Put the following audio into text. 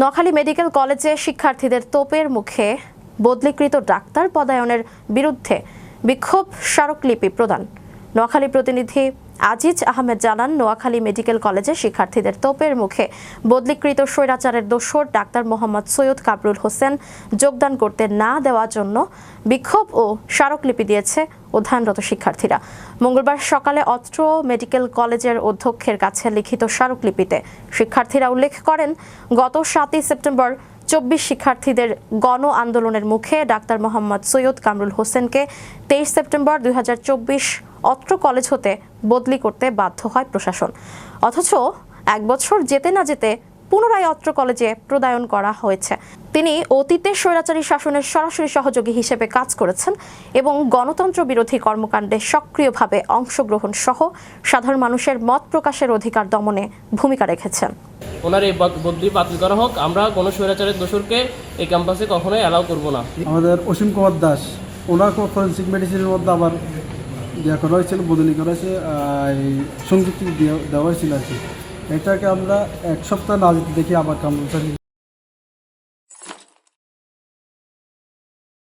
Noakhali medical কলেজে শিক্ষার্থীদের তোপের মুখে বদলিকৃত ডাক্তার পদায়নের বিরুদ্ধে বিক্ষোভ স্মারকলিপি প্রদান। নোয়াখালী প্রতিনিধি আজিজ আহমেদ জানান, নোয়াখালী মেডিকেল কলেজে শিক্ষার্থীদের তোপের মুখে বদলিকৃত স্বৈরাচারের দোসর ডাক্তার মোহাম্মদ সৈয়দ কাবরুল হোসেন যোগদান করতে না দেওয়ার জন্য বিক্ষোভ ও স্মারকলিপি দিয়েছে অধ্যয়নরত শিক্ষার্থীরা। মঙ্গলবার সকালে অত্র মেডিকেল কলেজের অধ্যক্ষের কাছে লিখিত স্মারকলিপিতে শিক্ষার্থীরা উল্লেখ করেন, গত সাতই সেপ্টেম্বর চব্বিশ শিক্ষার্থীদের গণ আন্দোলনের মুখে ডাক্তার মোহাম্মদ সৈয়দ কামরুল হোসেনকে তেইশ সেপ্টেম্বর দুই হাজার চব্বিশ অত্র কলেজ হতে বদলি করতে বাধ্য হয় প্রশাসন। অথচ এক বছর যেতে না যেতে পুনরায় অত্র কলেজে প্রদায়ন করা হয়েছে। তিনি অতীতে স্বৈরাচারী শাসনের সরাসরি সহযোগী হিসেবে কাজ করেছেন এবং গণতন্ত্র বিরোধী কর্মকাণ্ডে সক্রিয়ভাবে অংশগ্রহণ সহ সাধারণ মানুষের মত প্রকাশের অধিকার দমনে ভূমিকা রেখেছেন। ওনার এই বদলি বাতিল করা হোক আমরা কোনো স্বৈরাচারের দোষরকে এই ক্যাম্পাসে কখনোই অ্যালাউ করব না। আমাদের অসীম কুমার দাস ওনার ফরেন্সিক মেডিসিনের মধ্যে আবার দেওয়া করা হয়েছিল, বদলি করা হয়েছে সংযুক্তি দেওয়া হয়েছিল আর কি। এটাকে আমরা এক সপ্তাহ না যেতে দেখি, আবার কামরুল স্যারকে